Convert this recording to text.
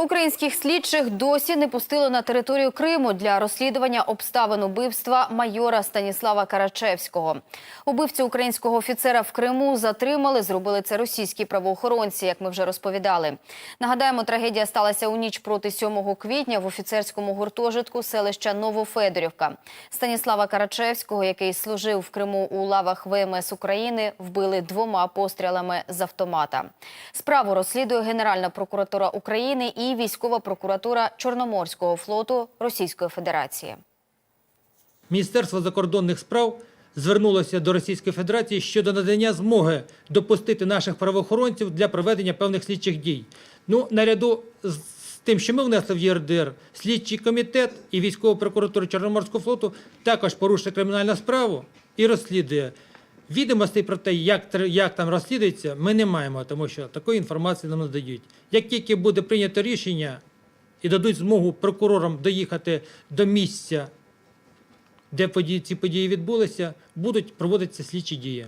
Українських слідчих досі не пустили на територію Криму для розслідування обставин убивства майора Станіслава Карачевського. Убивцю українського офіцера в Криму затримали. Зробили це російські правоохоронці, як ми вже розповідали. Нагадаємо, трагедія сталася у ніч проти 7 квітня в офіцерському гуртожитку селища Новофедорівка. Станіслава Карачевського, який служив в Криму у лавах ВМС України, вбили двома пострілами з автомата. Справу розслідує Генеральна прокуратура України і військова прокуратура Чорноморського флоту Російської Федерації. Міністерство закордонних справ звернулося до Російської Федерації щодо надання змоги допустити наших правоохоронців для проведення певних слідчих дій. Ну, наряду з тим, що ми внесли в ЄРДР, слідчий комітет і військова прокуратура Чорноморського флоту також порушує кримінальну справу і розслідує. Відомостей про те, як, як там розслідується, ми не маємо, тому що такої інформації нам не. Як тільки буде прийнято рішення і дадуть змогу прокурорам доїхати до місця де події, ці події відбулися, будуть проводитися слідчі дії.